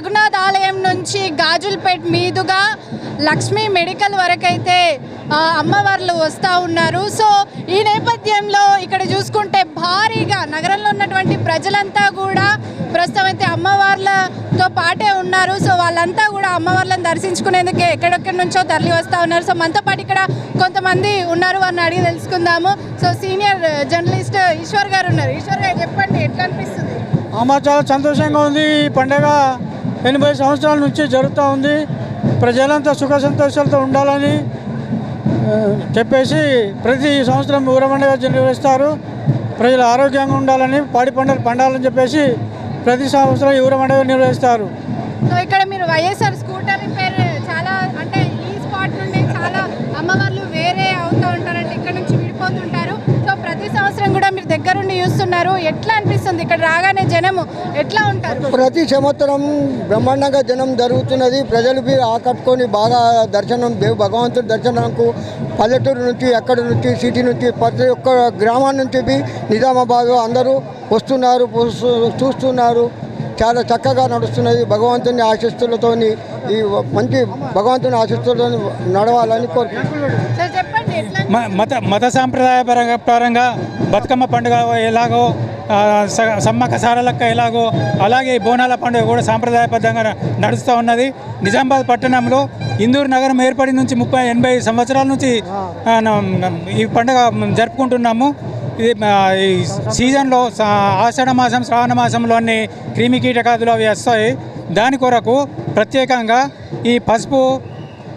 రఘునాథ్ ఆలయం నుంచి గాజులపేట్ మీదుగా లక్ష్మీ మెడికల్ వరకైతే అమ్మవార్లు వస్తూ ఉన్నారు. సో ఈ నేపథ్యంలో ఇక్కడ చూసుకుంటే భారీగా నగరంలో ఉన్నటువంటి ప్రజలంతా కూడా ప్రస్తుతం అయితే అమ్మవార్లతో పాటే ఉన్నారు. సో వాళ్ళంతా కూడా అమ్మవార్లను దర్శించుకునేందుకు ఎక్కడెక్కడి నుంచో తరలి వస్తూ ఉన్నారు. సో మనతో పాటు ఇక్కడ కొంతమంది ఉన్నారు వారిని అడిగి తెలుసుకుందాము. సో సీనియర్ జర్నలిస్ట్ ఈశ్వర్ గారు ఉన్నారు. ఈశ్వర్ గారు చెప్పండి ఎట్లా అనిపిస్తుంది? అమ్మ చాలా సంతోషంగా ఉంది. ఈ పండగ ఎనభై సంవత్సరాల నుంచి జరుగుతూ ఉంది. ప్రజలంతా సుఖ సంతోషాలతో ఉండాలని చెప్పేసి ప్రతి సంవత్సరం ఊరమండగా నిర్వహిస్తారు. ప్రజలు ఆరోగ్యంగా ఉండాలని పాడి పంటలు పండాలని చెప్పేసి ప్రతి సంవత్సరం ఊరమండగా నిర్వహిస్తారు. సో ఇక్కడ మీరు వైఎస్ఆర్ దగ్గరుండి చూస్తున్నారు. ఎట్లా అనిపిస్తుంది? ఇక్కడ రాగానే జనము ఎట్లా ఉంటారు? ప్రతి సంవత్సరం బ్రహ్మాండంగా జనం జరుగుతున్నది. ప్రజలు ఆకట్టుకొని బాగా దర్శనం దేవు భగవంతుడి దర్శనంకు పల్లెటూరు నుంచి ఎక్కడి నుంచి సిటీ నుంచి ప్రతి ఒక్క గ్రామం నుంచి నిజామాబాద్ అందరూ వస్తున్నారు చూస్తూ- చూస్తున్నారు. చాలా చక్కగా నడుస్తున్నది. భగవంతుని ఆశిస్తులతోని ఈ మంచి భగవంతుని ఆశిస్తులతో నడవాలని కోరుకుంటున్నాను. మ- మత మత సాంప్రదాయ పరంగా బతుకమ్మ పండుగ ఎలాగో స- సమ్మక్క సారలక్క ఎలాగో అలాగే ఈ బోనాల పండుగ కూడా సాంప్రదాయబద్ధంగా నడుస్తూ ఉన్నది. నిజామాబాద్ పట్టణంలో ఇందూరు నగరం ఏర్పడి నుంచి ముప్పై ఎనభై సంవత్సరాల నుంచి ఈ పండుగ జరుపుకుంటున్నాము. ఇది ఈ సీజన్లో సా- ఆషాఢ మాసం శ్రావణ మాసంలోని క్రిమి కీటకాదులు అవి వస్తాయి. దాని కొరకు ప్రత్యేకంగా ఈ పసుపు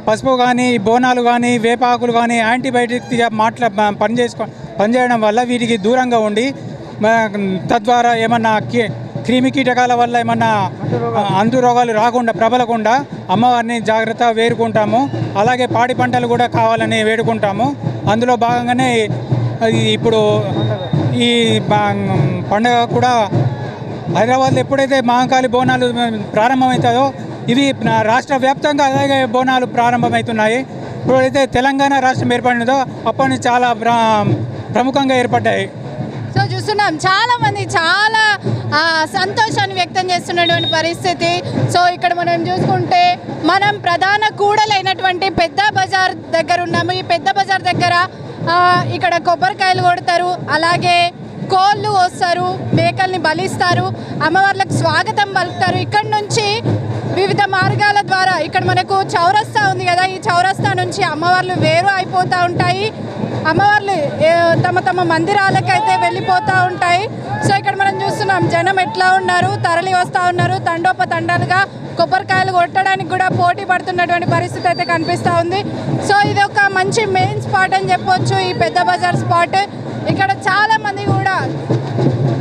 పసుపు కానీ బోనాలు కానీ వేపాకులు కానీ యాంటీబయాటిక్గా మాట్లా పనిచేసుకో పనిచేయడం వల్ల వీటికి దూరంగా ఉండి తద్వారా ఏమన్నా క్రిమి కీటకాల వల్ల ఏమన్నా అంతు రోగాలు రాకుండా ప్రబలకుండా అమ్మవారిని జాగ్రత్త వేడుకుంటాము. అలాగే పాడి పంటలు కూడా కావాలని వేడుకుంటాము. అందులో భాగంగానే ఇప్పుడు ఈ పండగ కూడా హైదరాబాద్లో ఎప్పుడైతే మహంకాళి బోనాలు ప్రారంభమవుతుందో ఇవి నా రాష్ట్ర వ్యాప్తంగా అలాగే బోనాలు ప్రారంభమవుతున్నాయి. ఇప్పుడైతే తెలంగాణ రాష్ట్రం ఏర్పడినదో అప్పటి నుంచి చాలా ప్రముఖంగా ఏర్పడ్డాయి. సో చూస్తున్నాం చాలా మంది చాలా సంతోషాన్ని వ్యక్తం చేస్తున్నటువంటి పరిస్థితి. సో ఇక్కడ మనం చూసుకుంటే మనం ప్రధాన కూడలైనటువంటి పెద్ద బజార్ దగ్గర ఉన్నాము. ఈ పెద్ద బజార్ దగ్గర ఇక్కడ కొబ్బరికాయలు కొడతారు. అలాగే కోళ్ళు వస్తారు మేకల్ని బలిస్తారు అమ్మవార్లకు స్వాగతం పలుకుతారు. ఇక్కడ నుంచి వివిధ మార్గాల ద్వారా ఇక్కడ మనకు చౌరస్తా ఉంది కదా ఈ చౌరస్తా నుంచి అమ్మవార్లు వేరు అయిపోతూ ఉంటాయి. అమ్మవార్లు తమ తమ మందిరాలకైతే వెళ్ళిపోతూ ఉంటాయి. సో ఇక్కడ మనం చూస్తున్నాం జనం ఎట్లా ఉన్నారు తరలి వస్తూ ఉన్నారు. తండోపతండాలుగా కొబ్బరికాయలు కొట్టడానికి కూడా పోటీ పడుతున్నటువంటి పరిస్థితి అయితే కనిపిస్తూ ఉంది. సో ఇది ఒక మంచి మెయిన్ స్పాట్ అని చెప్పొచ్చు ఈ పెద్ద బజార్ స్పాట్. ఇక్కడ చాలా మంది కూడా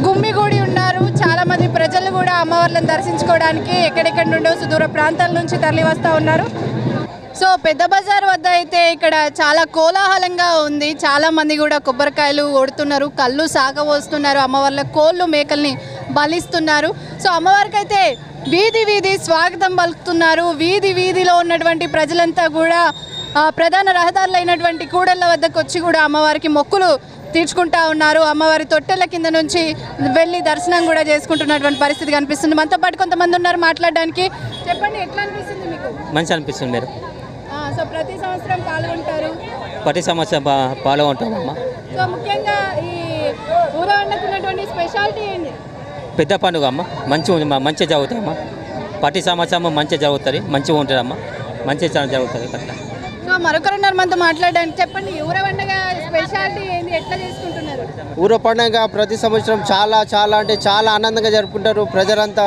గుమ్మిగూడి ఉన్నారు. చాలా మంది ప్రజలు కూడా అమ్మవార్లను దర్శించుకోవడానికి ఎక్కడెక్కడి నుండో సుదూర ప్రాంతాల నుంచి తరలి వస్తూ ఉన్నారు. సో పెద్ద బజార్ వద్ద అయితే ఇక్కడ చాలా కోలాహలంగా ఉంది. చాలా మంది కూడా కొబ్బరికాయలు కొడుతున్నారు కళ్ళు సాగవోస్తున్నారు అమ్మవార్ల కోళ్ళు మేకల్ని బలిస్తున్నారు. సో అమ్మవారికి అయితే వీధి వీధి స్వాగతం పలుకుతున్నారు. వీధి వీధిలో ఉన్నటువంటి ప్రజలంతా కూడా ప్రధాన రహదారులు అయినటువంటి కూడళ్ళ వద్దకు వచ్చి కూడా అమ్మవారికి మొక్కులు తీర్చుకుంటా ఉన్నారు. అమ్మవారి తొట్టెల కింద నుంచి వెళ్ళి దర్శనం కూడా చేసుకుంటున్నటువంటి పరిస్థితి కనిపిస్తుంది. మనతో పాటు కొంతమంది ఉన్నారు మాట్లాడడానికి. చెప్పండి ఎట్లా అనిపిస్తుంది మీకు? మంచి అనిపిస్తుంది మీరు సో ప్రతి సంవత్సరం పాల్గొంటారు? ప్రతి సంవత్సరం పాల్గొంటామమ్మా. సో ముఖ్యంగా ఈ ఊరవన్నకు ఉన్నటువంటి స్పెషాలిటీ ఏంటి? పెద్ద పండుగ అమ్మ మంచిగా మంచిగా జరుగుతాయమ్మా ప్రతి సంవత్సరం మంచిగా జరుగుతుంది మంచిగా ఉంటుందమ్మా మంచిగా జరుగుతుంది అట్లా సో మరొకరున్నారు మనతో మాట్లాడడానికి. చెప్పండి ఊరవండగా స్పెషాలిటీ ఏంటి ఎట్లా చేసుకుంటున్నారు? ఊర పండుగ ప్రతి సంవత్సరం చాలా చాలా అంటే చాలా ఆనందంగా జరుపుకుంటారు ప్రజలంతా.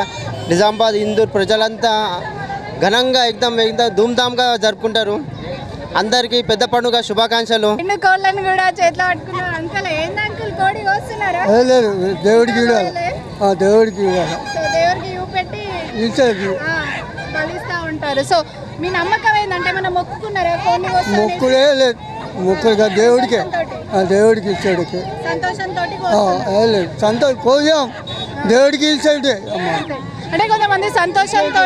నిజామాబాద్ ఇందూర్ ప్రజలంతా ఘనంగా ఎగ్దమ్ ఎగ్దమ్ ధూమ్ధామ్గా జరుపుకుంటారు. అందరికీ పెద్ద పండుగ శుభాకాంక్షలు. రెండు కోళ్ళని కూడా చేతిలో పట్టుకున్నారు అంకల్ ఏంది అంకుల్ కోడి కోస్తున్నారా? ఏ లేదు దేవుడికి ఆ, దేవుడికి ఇవ్వాలి. సో దేవుడికి ఇవి పెట్టి ఇచ్చేది. ఆ, బలిస్తా ఉంటారు. సో మీ నమ్మకం ఏంటంటే మనం మొక్కుకున్నారా? కోడిని కోస్తామని? మొక్కులే లేదు. మొక్కులుగా దేవుడికే. ఆ, దేవుడికి ఇచ్చాడికి. సంతోషంతో లేదు. సంతోషం కోసాం దేవుడికి ఇచ్చాడు అమ్మ అంటే కొంతమంది సంతోషంతో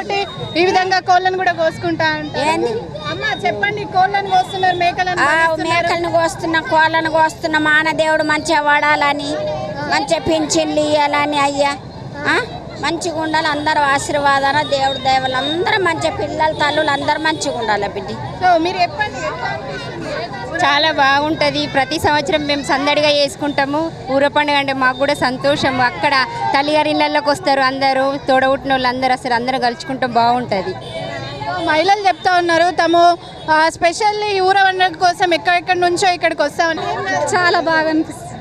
ఈ విధంగా కోళ్ళను కూడా కోసుకుంటా ఉంటారు అమ్మ చెప్పండి కోళ్ళను కోస్తున్నారు మేకలను. మేకలను కోస్తున్నాం కోళ్ళను కోస్తున్నాం మానదేవుడు మంచిగా వాడాలని మంచిగా పింఛన్లు ఇవ్వాలని అయ్యా? మంచిగా ఉండాలి అందరూ ఆశీర్వాదన దేవుడు దయవల్ల అందరూ మంచి పిల్లలు తల్లులు అందరూ మంచిగా ఉండాలి బిడ్డ. సో మీరు చెప్పండి? చాలా బాగుంటుంది. ప్రతి సంవత్సరం మేము సందడిగా చేసుకుంటాము. ఊర పండుగ అంటే మాకు కూడా సంతోషం. అక్కడ తల్లిగారి ఇళ్ళకి వస్తారు అందరూ తోడబుట్టిన వాళ్ళు అందరూ అసలు అందరూ కలుసుకుంటాం బాగుంటుంది. మహిళలు చెప్తా ఉన్నారు తాము స్పెషల్లీ ఊర వండక కోసం ఎక్కడెక్కడి నుంచో ఇక్కడికి వస్తామని. చాలా బాగా అనిపిస్తుంది.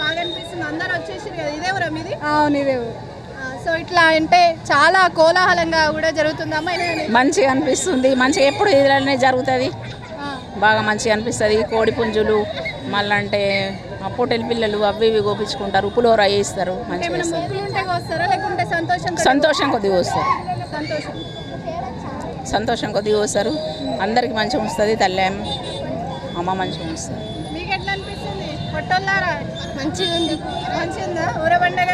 బాగా అనిపిస్తుంది. అందరూ వచ్చేసారు కదా ఇదే ఊరా మీది? అవును ఇదే ఆ, సో ఇట్లా అంటే చాలా కోలాహలంగా కూడా జరుగుతుందమ్మా మంచిగా అనిపిస్తుంది. మంచిగా ఎప్పుడు ఇలానే జరుగుతుంది. బాగా మంచిగా అనిపిస్తుంది. కోడి పుంజులు మళ్ళీ అంటే పొట్టెల పిల్లలు అవి ఇవి గోపించుకుంటారు పులిహోర వేస్తారు మంచిగా సంతోషం సంతోషం కొద్దిగా వస్తారు సంతోషం. సంతోషం. కొద్దిగా వస్తారు అందరికి మంచిగా వస్తుంది తల్లి అమ్మ. మంచిగా వస్తుంది మంచిగా ఉంది మంచిగా ఉందా ఊర పండగ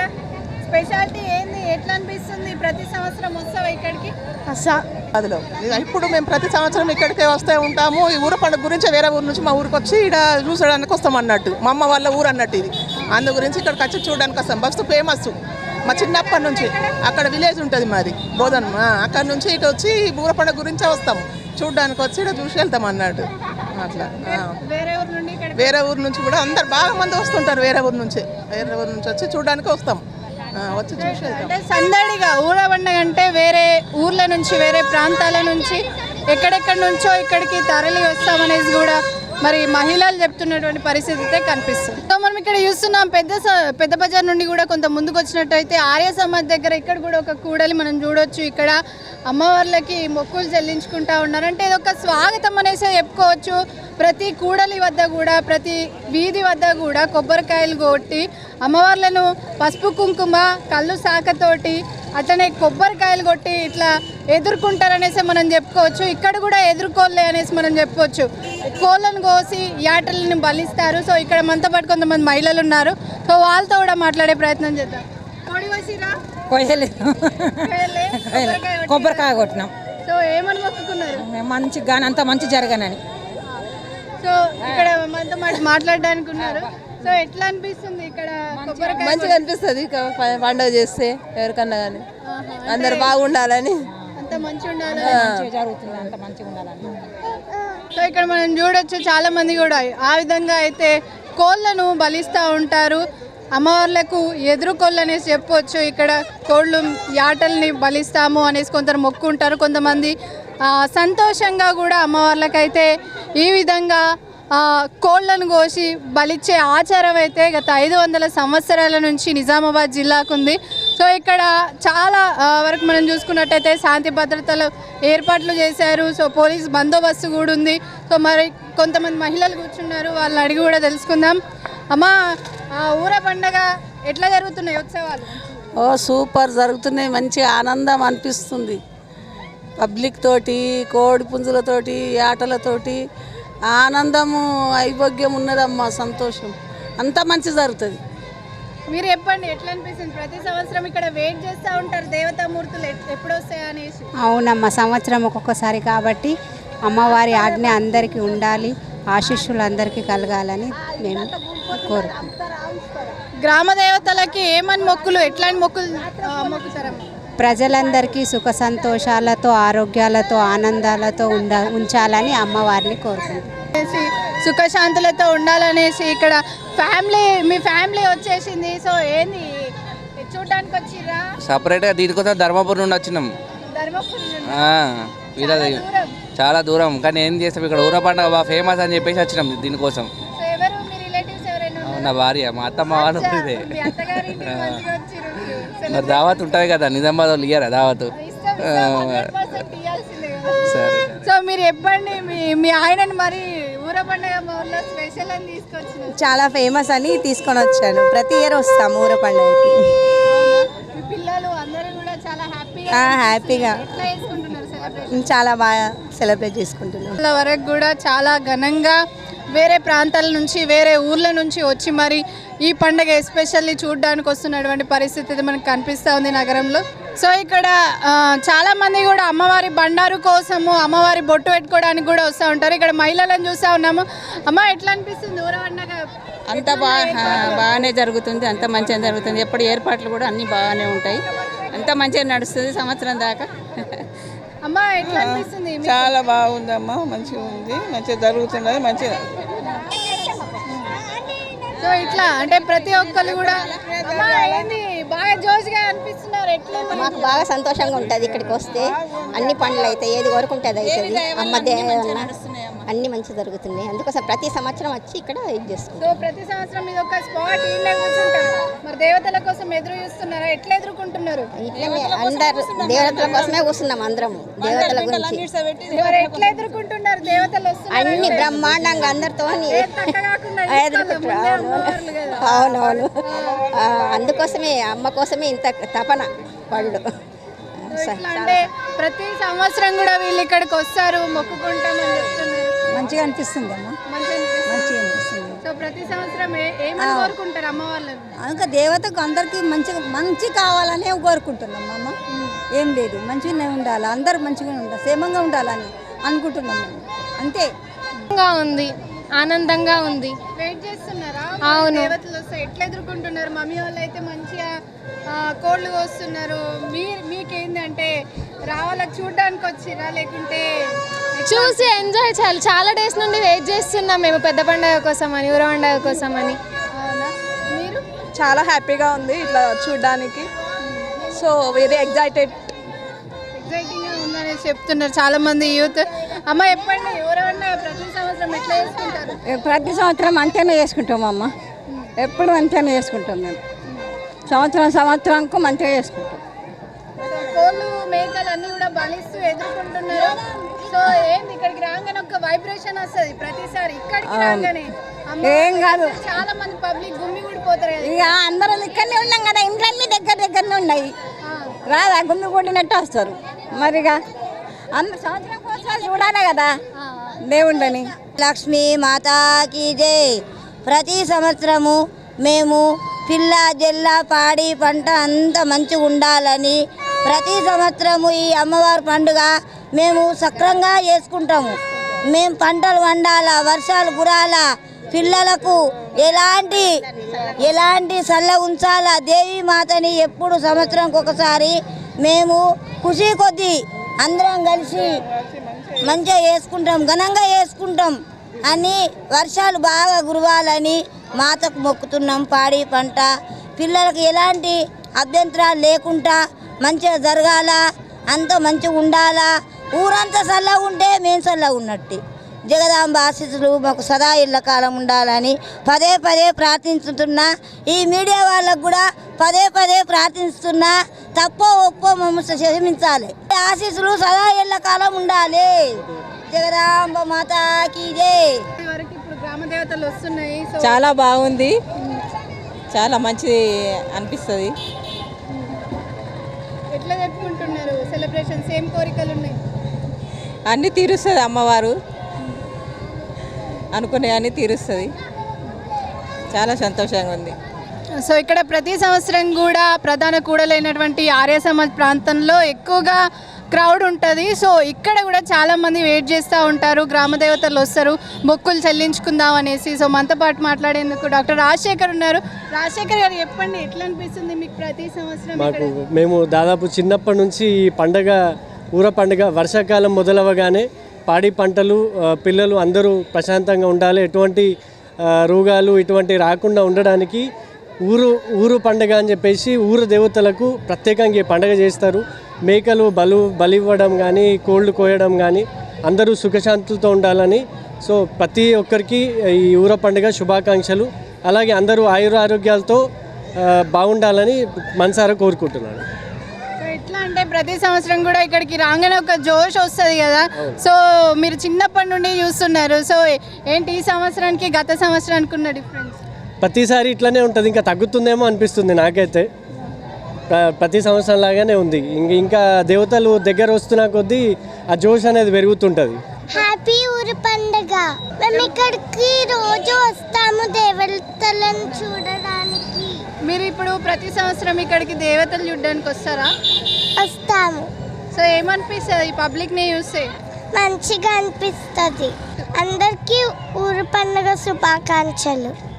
స్పెషాలిటీ ఏంది? ఎట్లా అనిపిస్తుంది ప్రతి సంవత్సరం వస్తావా ఇక్కడికి? అదిలో. ఇప్పుడు మేము ప్రతి సంవత్సరం ఇక్కడికే వస్తూ ఉంటాము. ఈ ఊర పండుగ గురించి వేరే ఊరు నుంచి మా ఊరికి వచ్చి ఇక్కడ చూసడానికి వస్తాం అన్నట్టు. మా అమ్మ వాళ్ళ ఊరు అన్నట్టు ఇది. అందు గురించి ఇక్కడికి వచ్చి చూడడానికి వస్తాం. బస్ ఫేమస్. మా చిన్నప్పటి నుంచి. అక్కడ విలేజ్ ఉంటుంది మాది. బోధన్ అక్కడ నుంచి ఇటు వచ్చి ఈ ఊర పండుగ గురించే వస్తాం. చూడడానికి వచ్చి ఇక్కడ చూసి వెళ్తాం అన్నట్టు. అట్లా. వేరే ఊరు నుండి ఇక్కడ వేరే ఊరు నుంచి కూడా అందరు బాగా మంది వస్తుంటారు వేరే ఊరు నుంచి. వేరే ఊరు నుంచి వచ్చి చూడడానికి వస్తాం. వచ్చి చూసి అంటే సందడిగా ఊర పండగ అంటే వేరే ఊర్ల నుంచి వేరే ప్రాంతాల నుంచి ఎక్కడెక్కడి నుంచో ఇక్కడికి తరలి వస్తామనేసి కూడా మరి మహిళలు చెప్తున్నటువంటి పరిస్థితి అయితే కనిపిస్తుంది. సో మనం ఇక్కడ చూస్తున్నాం పెద్ద స- పెద్ద బజార్ నుండి కూడా కొంత ముందుకు వచ్చినట్టయితే ఆర్య సమాజ్ దగ్గర ఇక్కడ కూడా ఒక కూడలి మనం చూడొచ్చు. ఇక్కడ అమ్మవార్లకి మొక్కులు చెల్లించుకుంటా ఉన్నారు. అంటే ఇది ఒక స్వాగతం అనేసి చెప్పుకోవచ్చు. ప్రతి కూడలి వద్ద కూడా ప్రతి వీధి వద్ద కూడా కొబ్బరికాయలు కొట్టి అమ్మవార్లను పసుపు కుంకుమ కళ్ళు శాఖతోటి అట్లనే కొబ్బరికాయలు కొట్టి ఇట్లా ఎదుర్కొంటారనేసి మనం చెప్పుకోవచ్చు. ఇక్కడ కూడా ఎదుర్కోలే అనేసి మనం చెప్పుకోవచ్చు. కోళ్ళను కోసి యాటలను బలిస్తారు. సో ఇక్కడ మనతో పాటు కొంతమంది మహిళలు ఉన్నారు. సో వాళ్ళతో కూడా మాట్లాడే ప్రయత్నం చేద్దాం? కొబ్బరికాయ కొట్టినాం. సో ఏమని మొక్కుకున్నారు? మంచి గాని అంత మంచి జరగనని. సో ఇక్కడ మనతో మాట మాట్లాడడానికి ఉన్నారు సో ఎట్లా అనిపిస్తుంది? ఇక్కడ మంచిగా అనిపిస్తుంది. పండుగ చేస్తే ఎవరికన్నా కానీ. అందరు బాగుండాలని. అంత మంచి ఉండాలి. మంచిగా జరుగుతుంది. అంత మంచిగా ఉండాలని. సో ఇక్కడ మనం చూడొచ్చు చాలా మంది కూడా ఆ విధంగా అయితే కోళ్ళను బలిస్తూ ఉంటారు. అమ్మవార్లకు ఎదురు కోళ్ళు అనేసి చెప్పొచ్చు. ఇక్కడ కోళ్ళు యాటల్ని బలిస్తాము అనేసి కొందరు మొక్కుంటారు. కొంతమంది ఆ, సంతోషంగా కూడా అమ్మవార్లకైతే ఈ విధంగా కోళ్ళను కోళ్ళను కోసి బలిచ్చే ఆచారం అయితే గత ఐదు వందల సంవత్సరాల నుంచి నిజామాబాద్ జిల్లాకు ఉంది. సో ఇక్కడ చాలా వరకు మనం చూసుకున్నట్టయితే శాంతి భద్రతలు ఏర్పాట్లు చేశారు. సో పోలీస్ బందోబస్తు కూడా ఉంది. సో మరి కొంతమంది మహిళలు కూర్చున్నారు. వాళ్ళని అడిగి కూడా తెలుసుకుందాం. అమ్మా ఆ, ఊర పండగ ఎట్లా జరుగుతున్నాయి ఉత్సవాలు? ఓ సూపర్ జరుగుతున్నాయి. మంచి ఆనందం అనిపిస్తుంది. పబ్లిక్ తోటి కోడి పుంజులతోటి ఆటలతోటి ఆనందము ఐభోగ్యం ఉన్నదమ్మా సంతోషం. అంతా మంచి జరుగుతుంది. మీరు చెప్పండి ఎట్లా అనిపిస్తుంది ప్రతి సంవత్సరం ఇక్కడ వెయిట్ చేస్తూ ఉంటారు దేవతామూర్తులు ఎప్పుడు వస్తాయా అనేసి. అవునమ్మ సంవత్సరం ఒక్కొక్కసారి కాబట్టి అమ్మవారి ఆజ్ఞ అందరికీ ఉండాలి ఆశీస్సులు అందరికీ కలగాలని మేము కోరుకుంటాం గ్రామ దేవతలకి ఏమని మొక్కులు ఎట్లాంటి మొక్కులు మొక్కుతారమ్మా? ప్రజలందరికీ సుఖ సంతోషాలతో ఆరోగ్యాలతో ఆనందాలతో ఉండ ఉంచాలని అమ్మవారిని కోరుకుంటాం అనేసి సుఖశాంతులతో ఉండాలనేసి ఇక్కడ ఫ్యామిలీ మీ ఫ్యామిలీ వచ్చేసింది. సో ఏంది? చూడడానికి వచ్చిర్రా సపరేట్గా దీనికోసం ధర్మపురం నుండి వచ్చినాం. ధర్మపురి నుండి. ఆ, వీళ్ళది దూరం. చాలా దూరం. కానీ ఏం చేస్తాం? ఇక్కడ ఊర పండుగ బాగా ఫేమస్ అని చెప్పేసి వచ్చినాం దీనికోసం సో ఎవరు? మీ రిలేటివ్స్ ఎవరైనా ఉన్నారా? నా భార్య. మా అత్తమ్మ వాళ్ళు మీరు. దావత్ ఉంటుంది కదా నిజామాబాద్ వాళ్ళు ఇయ్యారా దావత్? ఇస్తాం, ఇస్తాం, 100% ఇయ్యాల్సిందే కదా. సరే సో మీరు చెప్పండి మీ మీ ఆయనని మరి స్పెషల్ అని తీసుకొచ్చిన? చాలా ఫేమస్ అని తీసుకొని వచ్చాను. ప్రతి ఇయర్ వస్తాము ఊర పండుగకి. మీ పిల్లలు అందరూ కూడా చాలా హ్యాపీగా ఆ, హ్యాపీగా. చాలా బాగా సెలబ్రేట్ చేసుకుంటున్నాం. వరకు కూడా చాలా ఘనంగా వేరే ప్రాంతాల నుంచి వేరే ఊర్ల నుంచి వచ్చి మరి ఈ పండుగ ఎస్పెషల్లీ చూడడానికి వస్తున్నటువంటి పరిస్థితి మనకు కనిపిస్తూ ఉంది నగరంలో. సో ఇక్కడ ఆ, చాలా మంది కూడా అమ్మవారి బండారు కోసము అమ్మవారి బొట్టు పెట్టుకోవడానికి కూడా వస్తూ ఉంటారు. ఇక్కడ మహిళలను చూస్తూ ఉన్నాము. అమ్మ ఎట్లా అనిపిస్తుంది? ఊర పండగ? అంతా బాగా బాగానే జరుగుతుంది. అంతా మంచిగా జరుగుతుంది. ఎప్పుడు ఏర్పాట్లు కూడా అన్నీ బాగానే ఉంటాయి. అంత మంచిగా నడుస్తుంది సంవత్సరం దాకా. చాలా బాగుందమ్మా మంచిగా ఉంది. మంచిగా జరుగుతున్నది మంచిగా. సో ఇట్లా అంటే ప్రతి ఒక్కరు కూడా అమ్మా ఏంది? బాగా జోష్గా అనిపిస్తున్నారు. ఎట్లా? మాకు బాగా సంతోషంగా ఉంటుంది ఇక్కడికి వస్తే. అన్ని పనులు అవుతాయి ఏది వరకు ఉంటుంది అవుతుంది అమ్మ దేవన్న అన్ని మంచి జరుగుతున్నాయి. అందుకోసం ప్రతి సంవత్సరం వచ్చి ఇక్కడ ఇది చేసుకుంటాం. సో ప్రతి సంవత్సరం ఇది ఒక స్పాట్ దేవతల కోసం ఎదురు చూస్తున్నారా? ఎట్లా ఎదుర్కొంటున్నారు? ఇట్లనే అందరు దేవతల కోసమే కూర్చున్నాం అందరం దేవతల గురించి. మరి ఎట్లా ఎదుర్కొంటున్నారు? దేవతలు వస్తున్నారు? అన్ని బ్రహ్మాండంగా అందరితో అవునవును. ఆ, అందుకోసమే అమ్మ కోసమే ఇంత తపన వాళ్ళు అంటే ప్రతి సంవత్సరం కూడా వీళ్ళు ఇక్కడికి వస్తారు మొక్కుకుంటామని చెప్తున్నారు. మంచిగా అనిపిస్తుంది అమ్మ. మంచిగా ప్రతి సంవత్సరం ఏమని కోరుకుంటారు ఇంకా దేవతకు అందరికి మంచిగా మంచి కావాలనే కోరుకుంటున్నాం అమ్మ. ఏం లేదు మంచిగానే ఉండాలి అందరూ మంచిగా ఉండాలి క్షేమంగా ఉండాలని అనుకుంటున్నాం మేము. అంతే. ఉంది ఆనందంగా ఉంది. వెయిట్ చేస్తున్నారా? అవును. దేవతలు వస్తాయి ఎట్లా ఎదుర్కొంటున్నారు? మమ్మీ వాళ్ళు అయితే మంచిగా కోళ్ళు కోస్తున్నారు. మీరు మీకేందంటే రావాలని చూడడానికి వచ్చిరా? లేకుంటే చూసి ఎంజాయ్ చేయాలి. చాలా డేస్ నుండి వెయిట్ చేస్తున్నాం మేము పెద్ద పండుగ కోసం అని ఊర పండుగ కోసం అని. మీరు? చాలా హ్యాపీగా ఉంది ఇట్లా చూడడానికి. సో వెరీ ఎగ్జైటెడ్ ఎగ్జైటింగ్గా ఉందని చెప్తున్నారు చాలా మంది యూత్. అమ్మ చెప్పండి ఎవరన్నా ప్రతి సంవత్సరం ఎట్లా చేసుకుంటారు? ప్రతి సంవత్సరం అంతేనే చేసుకుంటాం అమ్మ. ఎప్పుడు అంతేనే చేసుకుంటాం మేము. సంవత్సరం సంవత్సరానికి మంచిగా చేసుకుంటాం. మేకలు అన్ని కూడా బలిస్తూ ఎదుర్కొంటున్నారు. సో ఏంది ఇక్కడికి రాగానే ఒక వైబ్రేషన్ వస్తుంది ప్రతిసారి. ఇక్కడికి రాగానే ఏం కాదు. చాలా మంది పబ్లిక్ గుమ్మి కూడిపోతారు ఇక అందరం ఇక్కడనే ఉన్నాం కదా ఇంట్లన్నీ దగ్గర దగ్గరనే ఉన్నాయి. రాదా గుమ్మి కొట్టినట్టు వస్తారు. మరిగా అంద సంవత్సరం ఒకసారి చూడాలి కదా. దేవుళ్ళని లక్ష్మీ మాతాకి జై. ప్రతి సంవత్సరము మేము పిల్ల జల్ల పాడి పంట అంత మంచిగా ఉండాలని ప్రతి సంవత్సరము ఈ అమ్మవారి పండుగ మేము సక్రంగా చేసుకుంటాము. మేము పంటలు వండాలా వర్షాలు కురాలా పిల్లలకు ఎలాంటి ఎలాంటి సల్ల ఉంచాలా దేవి మాతని ఎప్పుడు సంవత్సరంకి ఒకసారి మేము ఖుషి కొద్దీ అందరం కలిసి మంచిగా చేసుకుంటాం ఘనంగా వేసుకుంటాం అని వర్షాలు బాగా గురవాలని మాతకు మొక్కుతున్నాం పాడి పంట. పిల్లలకు ఎలాంటి అభ్యంతరాలు లేకుండా మంచిగా జరగాల అంత మంచిగా ఉండాలా? ఊరంతా చల్లగా ఉంటే మేము చల్లగా ఉన్నట్టు. జగదాంబ ఆశీస్సులు మాకు సదా ఇళ్ళ కాలం ఉండాలని పదే పదే ప్రార్థించుతున్నా. ఈ మీడియా వాళ్ళకు కూడా పదే పదే ప్రార్థిస్తున్నా. తప్పో ఒప్పో మమ్మల్ని క్షమించాలి. ఆశీస్సులు సదా ఇళ్ళ కాలం ఉండాలి. జగదాంబ మాతాకి జై. వరకు ఇప్పుడు గ్రామ దేవతలు వస్తున్నాయి సో చాలా బాగుంది. చాలా మంచి అనిపిస్తుంది ఎట్లా జరుపుకుంటున్నారు సెలబ్రేషన్స్ ఏం కోరికలు ఉన్నాయి? అన్నీ తీరుస్తుంది అమ్మవారు. అనుకునే అన్నీ తీరుస్తుంది. చాలా సంతోషంగా ఉంది. సో ఇక్కడ ప్రతి సంవత్సరం కూడా ప్రధాన కూడలైనటువంటి ఆర్య సమాజ్ ప్రాంతంలో ఎక్కువగా క్రౌడ్ ఉంటుంది. సో ఇక్కడ కూడా చాలామంది వెయిట్ చేస్తూ ఉంటారు. గ్రామ దేవతలు వస్తారు. మొక్కులు చెల్లించుకుందాం అనేసి. సో మనతో పాటు మాట్లాడేందుకు డాక్టర్ రాజశేఖర్ ఉన్నారు. రాజశేఖర్ గారు చెప్పండి ఎట్లా అనిపిస్తుంది మీకు ప్రతి సంవత్సరం మాకు మేము దాదాపు చిన్నప్పటి నుంచి ఈ పండగ ఊర పండుగ వర్షాకాలం మొదలవగానే పాడి పంటలు పిల్లలు అందరూ ప్రశాంతంగా ఉండాలి. ఎటువంటి రోగాలు ఇటువంటి రాకుండా ఉండడానికి ఊరు ఊరు పండగ అని చెప్పేసి ఊరు దేవతలకు ప్రత్యేకంగా ఈ పండగ చేస్తారు. మేకలు బలు బలివ్వడం కానీ కోళ్ళు కోయడం కానీ అందరూ సుఖశాంతులతో ఉండాలని. సో ప్రతి ఒక్కరికి ఈ ఊర పండుగ శుభాకాంక్షలు. అలాగే అందరూ ఆయుర ఆరోగ్యాలతో బాగుండాలని మనసారా కోరుకుంటున్నాను. సో ఎట్లా అంటే ప్రతి సంవత్సరం కూడా ఇక్కడికి రాగానే ఒక జోష్ వస్తుంది కదా. సో మీరు చిన్నప్పటి నుండి చూస్తున్నారు. సో ఏంటి ఈ సంవత్సరానికి గత సంవత్సరానికి ఉన్న డిఫరెన్స్? ప్రతిసారి ఇట్లనే ఉంటుంది. ఇంకా తగ్గుతుందేమో అనిపిస్తుంది నాకైతే. ప్రతి సంవత్సరం లాగానే ఉంది. ఇంక ఇంకా దేవతలు దగ్గర వస్తున్న కొద్దీ ఆ జోష్ అనేది పెరుగుతుంటుంది. హ్యాపీ ఊరి పండుగ. మేము ఇక్కడికి రోజు వస్తాము దేవతలను చూడడానికి. మీరు ఇప్పుడు ప్రతి సంవత్సరం ఇక్కడికి దేవతలు చూడడానికి వస్తారా? వస్తాము. సో ఏమనిపిస్తుంది? ఈ పబ్లిక్ని చూస్తే. మంచిగా అనిపిస్తుంది. అందరికీ ఊరి పండుగ శుభాకాంక్షలు.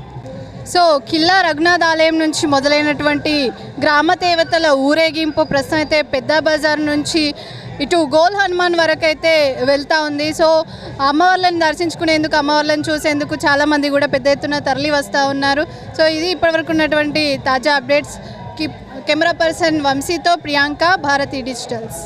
సో కిల్లా రఘునాథ్ ఆలయం నుంచి మొదలైనటువంటి గ్రామ దేవతల ఊరేగింపు ప్రస్తుతం అయితే పెద్ద బజార్ నుంచి ఇటు గోల్ హనుమాన్ వరకు అయితే వెళ్తూ ఉంది. సో అమ్మవార్లను దర్శించుకునేందుకు అమ్మవార్లను చూసేందుకు చాలామంది కూడా పెద్ద ఎత్తున తరలి వస్తూ ఉన్నారు. సో ఇది ఇప్పటివరకు ఉన్నటువంటి తాజా అప్డేట్స్. కి కెమెరా పర్సన్ వంశీతో ప్రియాంక భారతి డిజిటల్స్.